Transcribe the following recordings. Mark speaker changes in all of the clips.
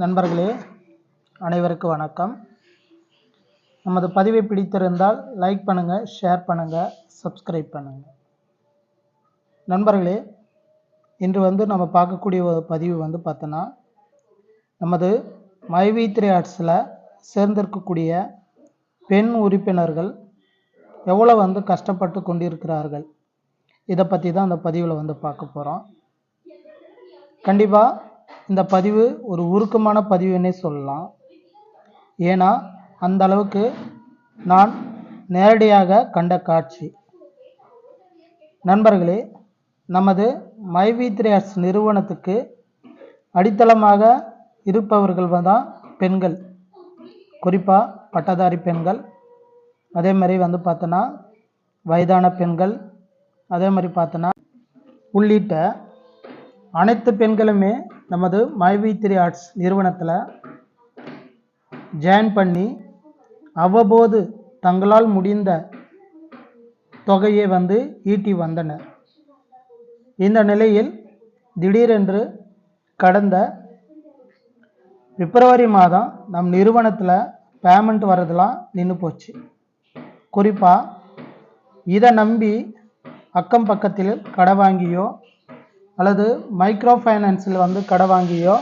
Speaker 1: நண்பர்களே அனைவருக்கும் வணக்கம். நமது பதிவை பிடித்திருந்தால் லைக் பண்ணுங்கள் ஷேர் பண்ணுங்கள் சப்ஸ்கிரைப் பண்ணுங்கள் நண்பர்களே இன்று வந்து நம்ம பார்க்கக்கூடிய ஒரு பதிவு வந்து பார்த்தோன்னா நமது மைவி த்ரீ ஆர்ட்ஸில் சேர்ந்திருக்கக்கூடிய பெண் உறுப்பினர்கள் எவ்வளோ வந்து கஷ்டப்பட்டு கொண்டிருக்கிறார்கள்? இதை பற்றி தான் அந்த பதிவில் வந்து பார்க்க போகிறோம் கண்டிப்பாக இந்த பதிவு ஒரு உருக்கமான பதிவுன்னே சொல்லலாம். ஏன்னா அந்த அளவுக்கு நான் நேரடியாக கண்ட காட்சி. நண்பர்களே நமது மைவி த்ரீ நிறுவனத்துக்கு அடித்தளமாக இருப்பவர்கள் தான் பெண்கள். குறிப்பாக பட்டதாரி பெண்கள். அதே மாதிரி வந்து பார்த்தோன்னா வயதான பெண்கள். அதே மாதிரி பார்த்தோன்னா உள்ளிட்ட அனைத்து பெண்களுமே நமது மைவி த்ரீ ஆர்ட்ஸ் நிறுவனத்தில் ஜாயின் பண்ணி அவ்வப்போது தங்களால் முடிந்த தொகையை வந்து ஈட்டி வந்தனர். இந்த நிலையில் திடீரென்று கடந்த பிப்ரவரி மாதம் நம் நிறுவனத்தில் பேமெண்ட் வரதெல்லாம் நின்று போச்சு. குறிப்பாக இதை நம்பி அக்கம் பக்கத்தில் கடை வாங்கியோ அல்லது மைக்ரோ ஃபைனான்ஸில் வந்து கடை வாங்கியோ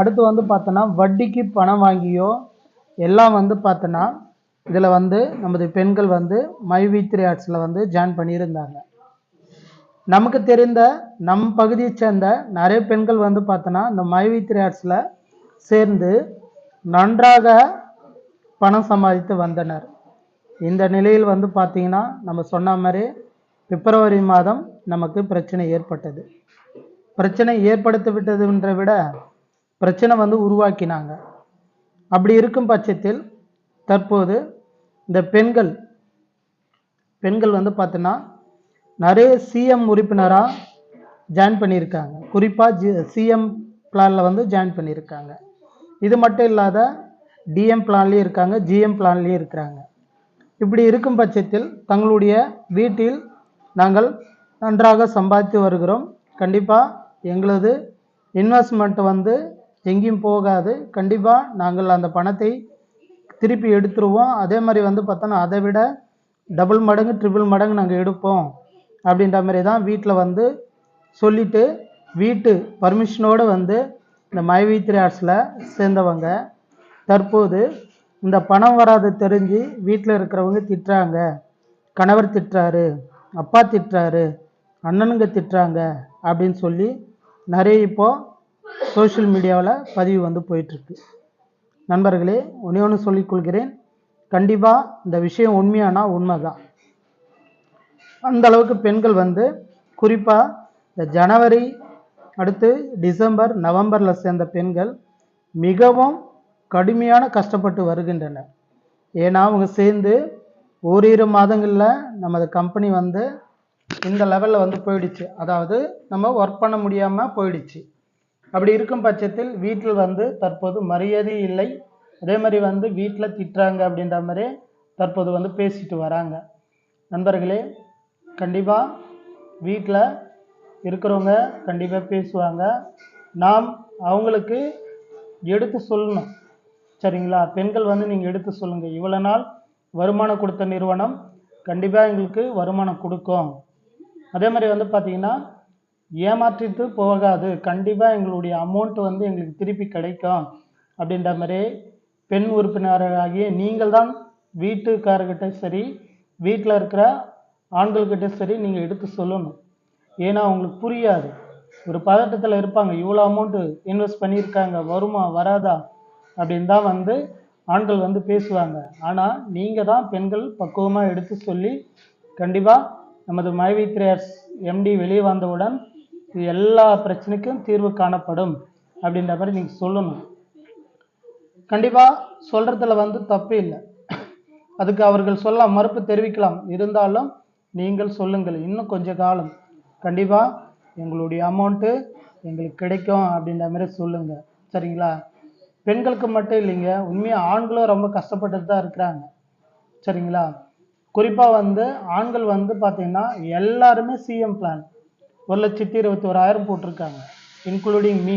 Speaker 1: அடுத்து வந்து பார்த்தோன்னா வட்டிக்கு பணம் வாங்கியோ எல்லாம் வந்து பார்த்தோன்னா இதில் வந்து நமது பெண்கள் வந்து மை வி த்ரீ ஆர்ட்ஸில் வந்து ஜாயின் பண்ணியிருந்தாங்க. நமக்கு தெரிந்த நம் பகுதியை சேர்ந்த நிறைய பெண்கள் வந்து பார்த்தோன்னா இந்த மை வி த்ரீ ஆர்ட்ஸில் சேர்ந்து நன்றாக பணம் சம்பாதித்து வந்தனர். இந்த நிலையில் வந்து பார்த்தீங்கன்னா நம்ம சொன்ன மாதிரி பிப்ரவரி மாதம் நமக்கு பிரச்சனை ஏற்பட்டது. பிரச்சனை ஏற்படுத்தி விட்டதுன்ற விட பிரச்சனை வந்து உருவாக்கினாங்க. அப்படி இருக்கும் பட்சத்தில் தற்போது இந்த பெண்கள் பெண்கள் வந்து பார்த்தோன்னா நிறைய சிஎம் உறுப்பினராக ஜாயின் பண்ணியிருக்காங்க. குறிப்பாக ஜி சிஎம் பிளானில் வந்து ஜாயின் பண்ணியிருக்காங்க. இது மட்டும் இல்லாத டிஎம் பிளான்லேயும் இருக்காங்க ஜிஎம் பிளான்லேயும் இருக்கிறாங்க. இப்படி இருக்கும் பட்சத்தில் தங்களுடைய வீட்டில் நாங்கள் நன்றாக சம்பாதித்து வருகிறோம். கண்டிப்பாக எங்களது இன்வெஸ்ட்மெண்ட் வந்து எங்கேயும் போகாது. கண்டிப்பாக நாங்கள் அந்த பணத்தை திருப்பி எடுத்துருவோம். அதே மாதிரி வந்து பார்த்தோன்னா அதை விட டபுள் மடங்கு ட்ரிபிள் மடங்கு நாங்கள் எடுப்போம் அப்படின்ற மாதிரி தான் வீட்டில் வந்து சொல்லிவிட்டு வீட்டு பர்மிஷனோடு வந்து இந்த மைவி த்ரீ ஆர்ட்ஸில் சேர்ந்தவங்க தற்போது இந்த பணம் வராது தெரிஞ்சு வீட்டில் இருக்கிறவங்க திட்டுறாங்க. கணவர் திட்டுறாரு. அப்பா திட்டுறாரு அண்ணனுங்க திட்டுறாங்க அப்படின்னு சொல்லி நிறைய இப்போது சோஷியல் மீடியாவில் பதிவு வந்து போயிட்டுருக்கு. நண்பர்களே ஒன்றே ஒன்று சொல்லிக்கொள்கிறேன் கண்டிப்பாக இந்த விஷயம் உண்மையானா உண்மை தான் அந்த அளவுக்கு பெண்கள் வந்து குறிப்பாக இந்த ஜனவரி அடுத்து டிசம்பர் நவம்பரில் சேர்ந்த பெண்கள் மிகவும் கடுமையான கஷ்டப்பட்டு வருகின்றனர். ஏன்னா அவங்க சேர்ந்து ஓரிரு மாதங்களில் நமது கம்பெனி வந்து இந்த லெவலில் வந்து போயிடுச்சு. அதாவது நம்ம ஒர்க் பண்ண முடியாமல் போயிடுச்சு. அப்படி இருக்கும் பட்சத்தில் வீட்டில் வந்து தற்போது மரியாதை இல்லை. அதே மாதிரி வந்து வீட்டில் திட்டுறாங்க அப்படின்ற மாதிரி தற்போது வந்து பேசிட்டு வராங்க. நண்பர்களே கண்டிப்பாக வீட்டில் இருக்கிறவங்க கண்டிப்பாக பேசுவாங்க. நாம் அவங்களுக்கு எடுத்து சொல்லணும். சரிங்களா? பெண்கள் வந்து நீங்கள் எடுத்து சொல்லுங்கள் இவ்வளோ நாள் வருமானம் கொடுத்த நிறுவனம் கண்டிப்பாக எங்களுக்கு வருமானம் கொடுக்கும். அதே மாதிரி வந்து பார்த்திங்கன்னா ஏமாற்றிட்டு போகாது. கண்டிப்பாக எங்களுடைய அமௌண்ட் வந்து எங்களுக்கு திருப்பி கிடைக்கும். அப்படின்ற மாதிரி பெண் உறுப்பினராகிய நீங்கள் தான் வீட்டுக்காரர்கிட்ட சரி வீட்டில் இருக்கிற ஆண்கள்கிட்ட சரி நீங்கள் எடுத்து சொல்லணும். ஏன்னா அவங்களுக்கு புரியாது. ஒரு பதட்டத்தில் இருப்பாங்க. இவ்வளோ அமௌண்ட்டு இன்வெஸ்ட் பண்ணியிருக்காங்க. வருமா வராதா? அப்படின்னு தான் வந்து ஆண்கள் வந்து பேசுவாங்க. ஆனால் நீங்கள் தான் பெண்கள் பக்குவமாக எடுத்து சொல்லி கண்டிப்பாக நமது மைவி த்ரேயர்ஸ் எம்டி வெளியே வந்தவுடன் இது எல்லா பிரச்சனைக்கும் தீர்வு காணப்படும் அப்படின்ற மாதிரி நீங்கள் சொல்லணும். கண்டிப்பாக சொல்கிறதுல வந்து தப்பு இல்லை. அதுக்கு அவர்கள் சொல்ல மறுப்பு தெரிவிக்கலாம். இருந்தாலும் நீங்கள் சொல்லுங்கள். இன்னும் கொஞ்ச காலம். கண்டிப்பாக எங்களுடைய அமௌண்ட்டு எங்களுக்கு கிடைக்கும் அப்படின்ற மாதிரி சொல்லுங்கள் சரிங்களா? பெண்களுக்கு மட்டும் இல்லைங்க. உண்மையாக ஆண்களும் ரொம்ப கஷ்டப்பட்டுட்டு தான் இருக்கிறாங்க. சரிங்களா? குறிப்பாக வந்து ஆண்கள் வந்து பார்த்திங்கன்னா எல்லாருமே சிஎம் பிளான் ஒரு லட்சத்தி இருபத்தி ஓராயிரம் போட்டிருக்காங்க இன்க்ளூடிங் மீ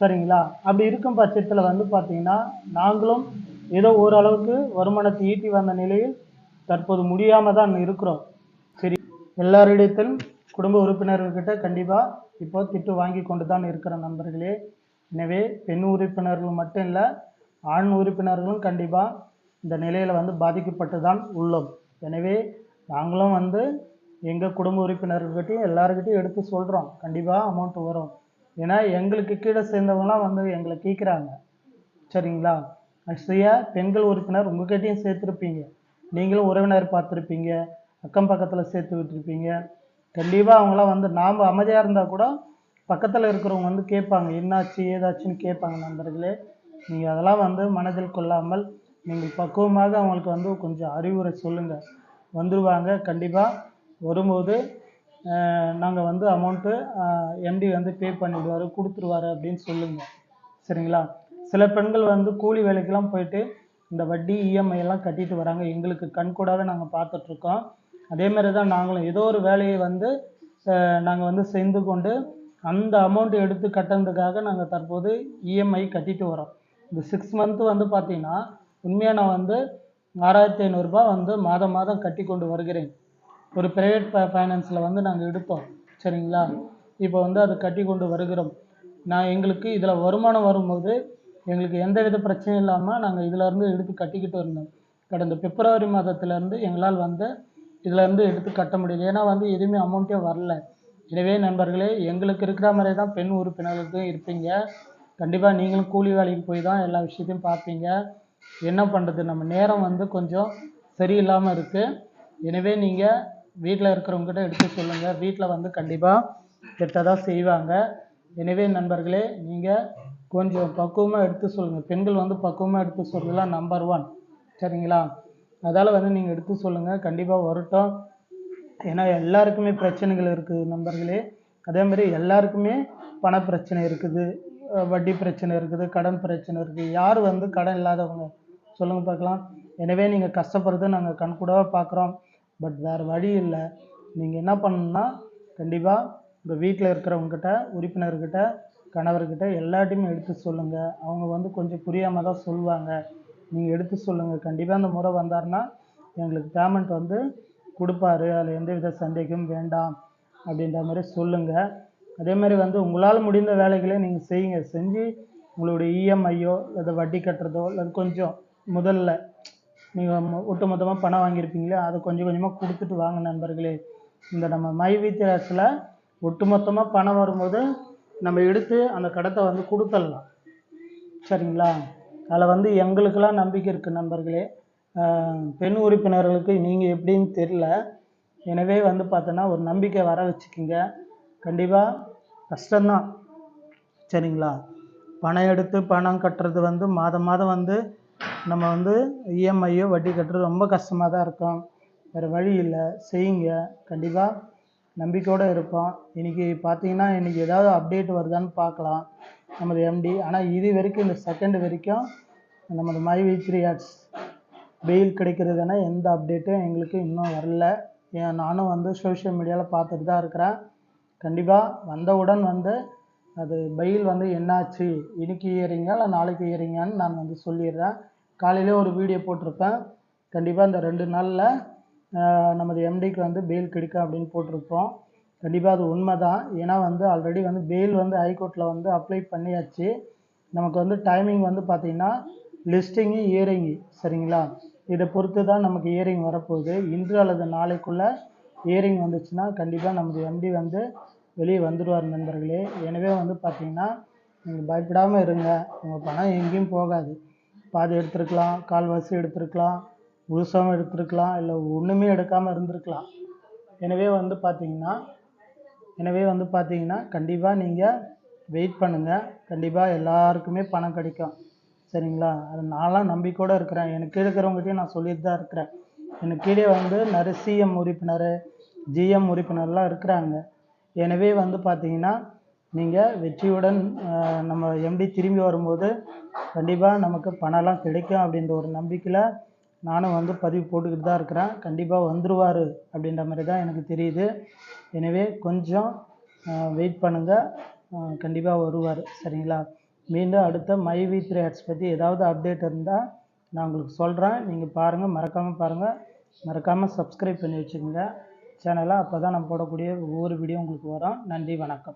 Speaker 1: சரிங்களா? அப்படி இருக்கும் பட்சத்தில் வந்து பார்த்தீங்கன்னா நாங்களும் ஏதோ ஓரளவுக்கு வருமானத்தை ஈட்டி வந்த நிலையில் தற்போது முடியாமல் தான் இருக்கிறோம். சரி எல்லாரிடத்திலும் குடும்ப உறுப்பினர்கள்கிட்ட கண்டிப்பாக இப்போ திட்டு வாங்கி கொண்டு தான் இருக்கிற நண்பர்களே. எனவே பெண் உறுப்பினர்கள் மட்டும் இல்லை ஆண் உறுப்பினர்களும் கண்டிப்பாக இந்த நிலையில் வந்து பாதிக்கப்பட்டு தான் உள்ளோம். எனவே நாங்களும் வந்து எங்கள் குடும்ப உறுப்பினர்கள்கிட்டையும் எல்லாருக்கிட்டையும் எடுத்து சொல்கிறோம் கண்டிப்பாக அமௌண்ட் வரும். ஏன்னா எங்களுக்கு கீழே சேர்ந்தவங்களாம் வந்து எங்களை கேட்குறாங்க சரிங்களா? ஆக்சுவலியாக பெண்கள் உறுப்பினர் உங்ககிட்டயும் சேர்த்துருப்பீங்க. நீங்களும் உறவினர் பார்த்துருப்பீங்க. அக்கம் பக்கத்தில் சேர்த்து விட்டுருப்பீங்க. கண்டிப்பாக அவங்களாம் வந்து நாம் அமைதியாக இருந்தால் கூட பக்கத்தில் இருக்கிறவங்க வந்து கேட்பாங்க என்னாச்சு ஏதாச்சுன்னு கேட்பாங்க நண்பர்களே. நீங்கள் அதெல்லாம் வந்து மனதில் கொள்ளாமல் நீங்கள் பக்குவமாக அவங்களுக்கு வந்து கொஞ்சம் அறிவுரை சொல்லுங்கள் வந்துடுவாங்க கண்டிப்பாக வரும்போது நாங்கள் வந்து அமௌண்ட்டு எம்டி வந்து பே பண்ணிடுவார் கொடுத்துருவாரு அப்படின்னு சொல்லுங்கள் சரிங்களா? சில பெண்கள் வந்து கூலி வேலைக்கெல்லாம் போயிட்டு இந்த வட்டி இஎம்ஐ எல்லாம் கட்டிட்டு வராங்க. எங்களுக்கு கண்கூடாவே நாங்கள் பார்த்துட்ருக்கோம் அதே மாதிரி தான் நாங்களும் ஏதோ ஒரு வேலையை வந்து நாங்கள் வந்து செய்து கொண்டு அந்த அமௌண்ட் எடுத்து கட்டுறதுக்காக நாங்கள் தற்போது இஎம்ஐ கட்டிட்டு வரோம் இந்த சிக்ஸ் மந்த்து வந்து பார்த்தீங்கன்னா உண்மையாக நான் வந்து ஆறாயிரத்தி ஐநூறுரூபா வந்து மாதம் மாதம் கட்டி கொண்டு வருகிறேன். ஒரு ப்ரைவேட் ஃபைனான்ஸில் வந்து நாங்கள் எடுத்தோம் சரிங்களா? இப்போ வந்து அதை கட்டி கொண்டு வருகிறோம். நான் எங்களுக்கு இதில் வருமானம் வரும்போது எங்களுக்கு எந்த வித பிரச்சனையும் இல்லாமல் நாங்கள் இதிலேருந்து எடுத்து கட்டிக்கிட்டு இருந்தோம். கடந்த பிப்ரவரி மாதத்துலேருந்து எங்களால் வந்து இதிலேருந்து எடுத்து கட்ட முடியல. ஏன்னா வந்து எதுவுமே அமௌண்ட்டே வரல. எனவே நண்பர்களே எங்களுக்கு இருக்கிற மாதிரி தான் பெண் உறுப்பினர்களுக்கும் இருப்பீங்க. கண்டிப்பாக நீங்களும் கூலி வேலைக்கு போய் தான் எல்லா விஷயத்தையும் பார்ப்பீங்க. என்ன பண்ணுறது நம்ம நேரம் வந்து கொஞ்சம் சரியில்லாமல் இருக்குது எனவே நீங்கள் வீட்டில் இருக்கிறவங்ககிட்ட எடுத்து சொல்லுங்கள் வீட்டில் வந்து கண்டிப்பாக கெட்டதாக செய்வாங்க. எனவே நண்பர்களே நீங்கள் கொஞ்சம் பக்குவமாக எடுத்து சொல்லுங்கள் பெண்கள் வந்து பக்குவமாக எடுத்து சொல்றதுலாம் நம்பர் ஒன் சரிங்களா? அதால் வந்து நீங்கள் எடுத்து சொல்லுங்கள் கண்டிப்பாக வரட்டும். ஏன்னா எல்லாருக்குமே பிரச்சனைகள் இருக்குது நண்பர்களே. அதே மாதிரி எல்லாருக்குமே பண பிரச்சனை இருக்குது வட்டி பிரச்சனை இருக்குது கடன் பிரச்சனை இருக்குது. யார் வந்து கடன் இல்லாதவங்க? சொல்லுங்கள் பார்க்கலாம். எனவே நீங்கள் கஷ்டப்படுறதை நாங்கள் கண்கூடாக பார்க்குறோம். பட் வேறு வழி இல்லை. நீங்கள் என்ன பண்ணணும்னா கண்டிப்பாக உங்கள் வீட்டில் இருக்கிறவங்ககிட்ட உறுப்பினர்கிட்ட கணவர்கிட்ட எல்லாத்தையுமே எடுத்து சொல்லுங்கள் அவங்க வந்து கொஞ்சம் புரியாமல் தான் சொல்லுவாங்க நீங்கள் எடுத்து சொல்லுங்கள் கண்டிப்பாக அந்த முறை வந்தாருன்னா எங்களுக்கு பேமெண்ட் வந்து கொடுப்பாரு. அதில் எந்த வித சந்தேகமும் வேண்டாம் அப்படின்ற மாதிரி சொல்லுங்கள் அதே மாதிரி வந்து உங்களால் முடிந்த வேலைகளை நீங்கள் செய்யுங்க. செஞ்சு உங்களுடைய இஎம்ஐயோ இல்லை வட்டி கட்டுறதோ இல்லை கொஞ்சம் முதல்ல நீங்கள் ஒட்டு மொத்தமாக பணம் வாங்கியிருப்பீங்களே அதை கொஞ்சம் கொஞ்சமாக கொடுத்துட்டு வாங்க நண்பர்களே. இந்த நம்ம மை வித்தியாசில் ஒட்டு மொத்தமாக பணம் வரும்போது நம்ம எடுத்து அந்த கடத்தை வந்து கொடுத்துடலாம். சரிங்களா? அதில் வந்து எங்களுக்கெல்லாம் நம்பிக்கை இருக்குது நண்பர்களே. பெண் உறுப்பினர்களுக்கு நீங்கள் எப்படின்னு தெரில எனவே வந்து பார்த்தோன்னா ஒரு நம்பிக்கை வர வச்சுக்கிங்க. கண்டிப்பாக கஷ்டம்தான். சரிங்களா? பணம் எடுத்து பணம் கட்டுறது வந்து மாதம் மாதம் வந்து நம்ம வந்து இஎம்ஐயோ வட்டி கட்டுறது ரொம்ப கஷ்டமாக தான் இருக்கும். வேறு வழி இல்லை. செய்யுங்க. கண்டிப்பாக நம்பிக்கையோடு இருப்போம். இன்றைக்கி பார்த்தீங்கன்னா இன்றைக்கி ஏதாவது அப்டேட் வருதான்னு பார்க்கலாம். நமது எம்டி ஆனால் இது வரைக்கும் இந்த செகண்ட் வரைக்கும் நமது my V three ads bail கிடைக்கிறதுனா எந்த அப்டேட்டும் எங்களுக்கு இன்னும் வரல. ஏன் நானும் வந்து சோஷியல் மீடியாவில் பார்த்துட்டு தான் இருக்கிறேன். கண்டிப்பாக வந்தவுடன் வந்து அது பெயில் வந்து என்னாச்சு இன்னைக்கு ஏறிங்க இல்லை நாளைக்கு ஏறிங்கன்னு நான் வந்து சொல்லிடுறேன். காலையிலே ஒரு வீடியோ போட்டிருப்பேன். கண்டிப்பாக இந்த ரெண்டு நாளில் நமது எம்டிக்கு வந்து பெயில் கிடைக்கும் அப்படின்னு போட்டிருப்போம். கண்டிப்பாக அது உண்மை தான் ஏன்னா வந்து ஆல்ரெடி வந்து பெயில் வந்து ஹைகோர்ட்டில் வந்து அப்ளை பண்ணியாச்சு. நமக்கு வந்து டைமிங் வந்து பார்த்திங்கன்னா லிஸ்டிங்கு இயரிங்கு சரிங்களா? இதை பொறுத்து தான் நமக்கு இயரிங் வரப்போகுது. இன்று அல்லது நாளைக்குள்ளே இயரிங் வந்துச்சுன்னா கண்டிப்பாக நமது வண்டி வந்து வெளியே வந்துடுவார் நண்பர்களே. எனவே வந்து பார்த்திங்கன்னா நீங்கள் பயப்படாமல் இருங்க. உங்கள் பணம் எங்கேயும் போகாது. பாதி எடுத்திருக்கலாம் கால்வாசி எடுத்திருக்கலாம் முழுசாகவும் எடுத்திருக்கலாம் இல்லை ஒன்றுமே எடுக்காமல் இருந்திருக்கலாம். எனவே வந்து பார்த்தீங்கன்னா எனவே வந்து பார்த்தீங்கன்னா கண்டிப்பாக நீங்கள் வெயிட் பண்ணுங்கள் கண்டிப்பாக எல்லாருக்குமே பணம் கிடைக்கும். சரிங்களா? அது நான்லாம் நம்பிக்கையோடு இருக்கிறேன். எனக்கு கீழே இருக்கிறவங்ககிட்டயும் நான் சொல்லிட்டு தான் இருக்கிறேன். எனக்கு கீழே வந்து நிறைய சிஎம் உறுப்பினர் ஜிஎம் உறுப்பினர்லாம் இருக்கிறாங்க. எனவே வந்து பார்த்தீங்கன்னா நீங்கள் வெற்றியுடன் நம்ம எம்டி திரும்பி வரும்போது கண்டிப்பாக நமக்கு பணம்லாம் கிடைக்கும் அப்படின்ற ஒரு நம்பிக்கையில் நானும் வந்து பதிவு போட்டுக்கிட்டு தான் இருக்கிறேன். கண்டிப்பாக வந்துருவார் அப்படின்ற மாதிரி தான் எனக்கு தெரியுது. எனவே கொஞ்சம் வெயிட் பண்ணுங்கள் கண்டிப்பாக வருவார். சரிங்களா? மீண்டும் அடுத்த மை வி த்ரீ ஆட்ஸ் பற்றி ஏதாவது அப்டேட் இருந்தால் நான் உங்களுக்கு சொல்கிறேன் நீங்கள் பாருங்கள் மறக்காமல் பாருங்கள் மறக்காமல் சப்ஸ்கிரைப் பண்ணி வச்சுக்கோங்க. சேனலை அப்போ தான் நான் போடக்கூடிய ஒவ்வொரு வீடியோ உங்களுக்கு வரும். நன்றி வணக்கம்.